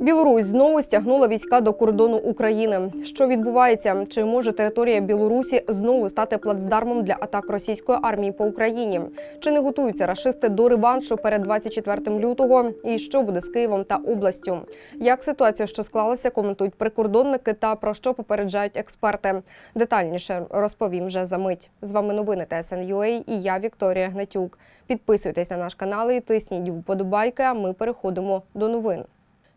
Білорусь знову стягнула війська до кордону України. Що відбувається? Чи може територія Білорусі знову стати плацдармом для атак російської армії по Україні? Чи не готуються рашисти до реваншу перед 24 лютого? І що буде з Києвом та областю? Як ситуація, що склалася, коментують прикордонники та про що попереджають експерти? Детальніше розповім вже за мить. З вами новини ТСН.UA і я Вікторія Гнатюк. Підписуйтесь на наш канал і тисніть вподобайки. А ми переходимо до новин.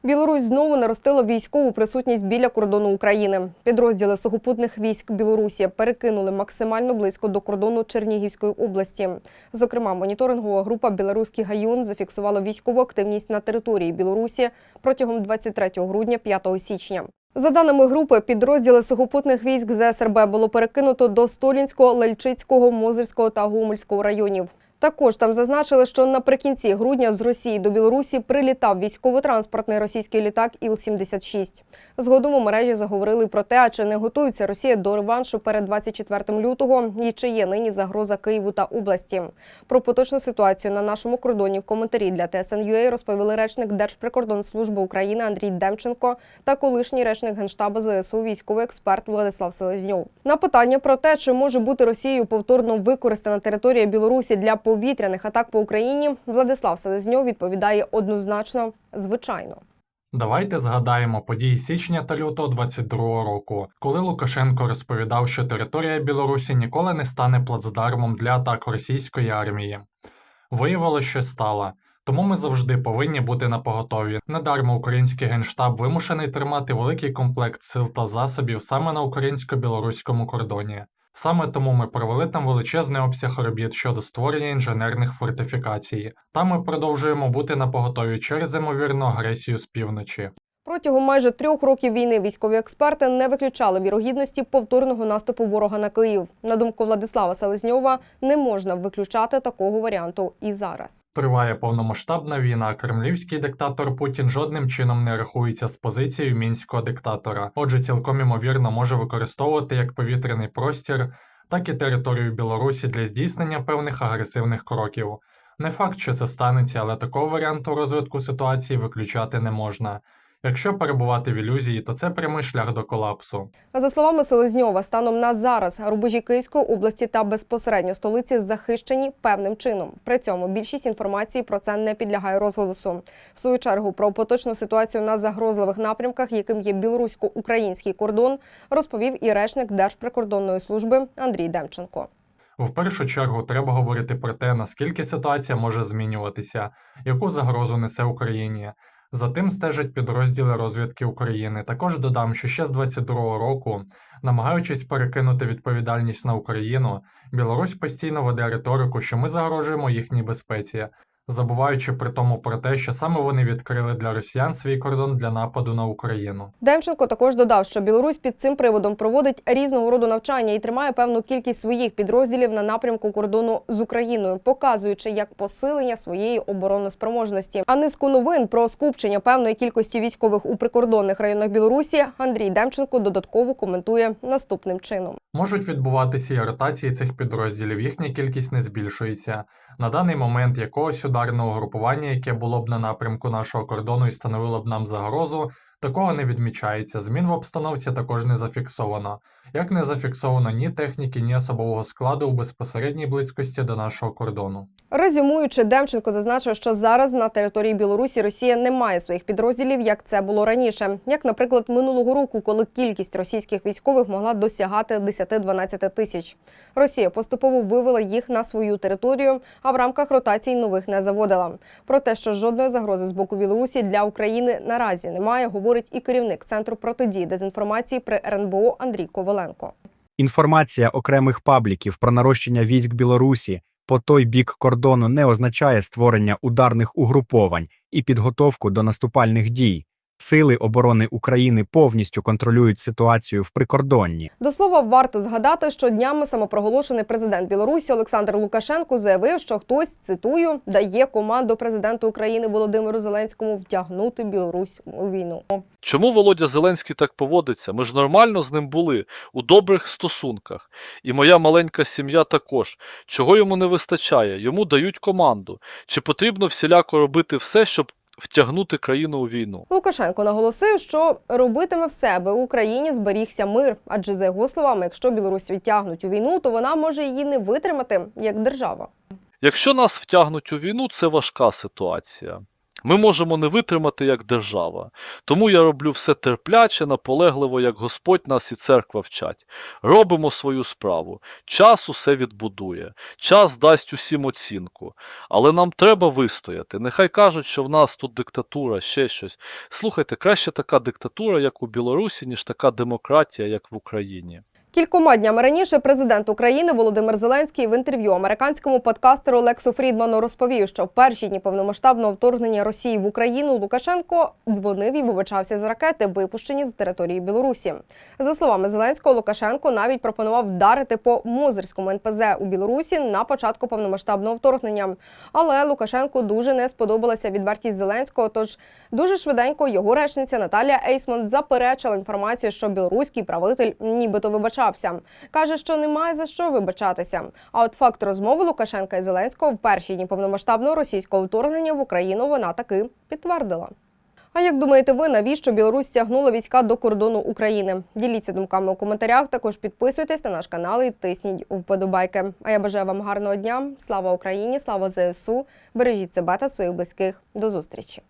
Білорусь знову наростила військову присутність біля кордону України. Підрозділи сухопутних військ Білорусі перекинули максимально близько до кордону Чернігівської області. Зокрема, моніторингова група Білоруський гайон зафіксувала військову активність на території Білорусі протягом 23 грудня 5 січня. За даними групи, підрозділи сухопутних військ ЗСРБ було перекинуто до Столінського, Лельчицького, Мозирського та Гомельського районів. Також там зазначили, що наприкінці грудня з Росії до Білорусі прилітав військово-транспортний російський літак Іл-76. Згодом у мережі заговорили про те, чи не готується Росія до реваншу перед 24 лютого і чи є нині загроза Києву та області. Про поточну ситуацію на нашому кордоні в коментарі для ТСН.UA розповіли речник Держприкордонслужби України Андрій Демченко та колишній речник Генштабу ЗСУ військовий експерт Владислав Селезньов. На питання про те, чи може бути Росією повторно використана територія Білорусі для повітряних атак по Україні, Владислав Селезньов відповідає однозначно звичайно. Давайте згадаємо події січня та лютого 22 року, коли Лукашенко розповідав, що територія Білорусі ніколи не стане плацдармом для атак російської армії. Виявилося, що стало. Тому ми завжди повинні бути на поготові. Недармо український генштаб вимушений тримати великий комплект сил та засобів саме на українсько-білоруському кордоні. Саме тому ми провели там величезний обсяг робіт щодо створення інженерних фортифікацій. Та ми продовжуємо бути на поготові через ймовірну агресію з півночі. Протягом майже трьох років війни військові експерти не виключали вірогідності повторного наступу ворога на Київ. На думку Владислава Селезньова, не можна виключати такого варіанту і зараз. Триває повномасштабна війна. Кремлівський диктатор Путін жодним чином не рахується з позицією мінського диктатора. Отже, цілком імовірно може використовувати як повітряний простір, так і територію Білорусі для здійснення певних агресивних кроків. Не факт, що це станеться, але такого варіанту розвитку ситуації виключати не можна. Якщо перебувати в ілюзії, то це прямий шлях до колапсу. За словами Селезньова, станом на зараз рубежі Київської області та безпосередньо столиці захищені певним чином. При цьому більшість інформації про це не підлягає розголосу. В свою чергу про поточну ситуацію на загрозливих напрямках, яким є білорусько-український кордон, розповів і речник Держприкордонної служби Андрій Демченко. В першу чергу треба говорити про те, наскільки ситуація може змінюватися, яку загрозу несе Україні. За тим стежать підрозділи розвідки України. Також додам, що ще з 22-го року, намагаючись перекинути відповідальність на Україну, Білорусь постійно веде риторику, що ми загрожуємо їхній безпеці, забуваючи при тому про те, що саме вони відкрили для росіян свій кордон для нападу на Україну. Демченко також додав, що Білорусь під цим приводом проводить різного роду навчання і тримає певну кількість своїх підрозділів на напрямку кордону з Україною, показуючи як посилення своєї обороноспроможності. А низку новин про скупчення певної кількості військових у прикордонних районах Білорусі Андрій Демченко додатково коментує наступним чином. Можуть відбуватися і ротації цих підрозділів, їхня кількість не збільшується. На даний момент якогось ударного групування, яке було б на напрямку нашого кордону і становило б нам загрозу, такого не відмічається. Змін в обстановці також не зафіксовано. Як не зафіксовано ні техніки, ні особового складу у безпосередній близькості до нашого кордону. Резюмуючи, Демченко зазначив, що зараз на території Білорусі Росія не має своїх підрозділів, як це було раніше. Як, наприклад, минулого року, коли кількість російських військових могла досягати 10-12 тисяч. Росія поступово вивела їх на свою територію, а в рамках ротацій нових не заводила. Про те, що жодної загрози з боку Білорусі для України наразі немає, говорить і керівник центру протидії дезінформації при РНБО Андрій Коваленко. Інформація окремих пабліків про нарощення військ Білорусі по той бік кордону не означає створення ударних угруповань і підготовку до наступальних дій. Сили оборони України повністю контролюють ситуацію в прикордонні. До слова, варто згадати, що днями самопроголошений президент Білорусі Олександр Лукашенко заявив, що хтось цитую дає команду президенту України Володимиру Зеленському втягнути Білорусь у війну. Чому Володя Зеленський так поводиться? Ми ж нормально з ним були у добрих стосунках. І моя маленька сім'я також. Чого йому не вистачає? Йому дають команду. Чи потрібно всіляко робити все, щоб втягнути країну у війну. Лукашенко наголосив, що робитиме все, аби в Україні зберігся мир. Адже за його словами, якщо Білорусь відтягнуть у війну, то вона може її не витримати як держава. Якщо нас втягнуть у війну, це важка ситуація. Ми можемо не витримати як держава. Тому я роблю все терпляче, наполегливо, як Господь нас і церква вчать. Робимо свою справу. Час усе відбудує. Час дасть усім оцінку. Але нам треба вистояти. Нехай кажуть, що в нас тут диктатура, ще щось. Слухайте, краще така диктатура, як у Білорусі, ніж така демократія, як в Україні. Кількома днями раніше президент України Володимир Зеленський в інтерв'ю американському подкастеру Лексу Фрідману розповів, що в перші дні повномасштабного вторгнення Росії в Україну Лукашенко дзвонив і вибачався з ракети, випущені з території Білорусі. За словами Зеленського, Лукашенко навіть пропонував вдарити по Мозерському НПЗ у Білорусі на початку повномасштабного вторгнення. Але Лукашенку дуже не сподобалася відвертість Зеленського. Тож дуже швиденько його речниця Наталія Ейсмонт заперечила інформацію, що білоруський правитель нібито вибачався. каже, що немає за що вибачатися. А от факт розмови Лукашенка і Зеленського в перші дні повномасштабного російського вторгнення в Україну вона таки підтвердила. А як думаєте ви, навіщо Білорусь тягнула війська до кордону України? Діліться думками у коментарях. Також підписуйтесь на наш канал і тисніть вподобайки. А я бажаю вам гарного дня. Слава Україні! Слава ЗСУ! Бережіть себе та своїх близьких. До зустрічі!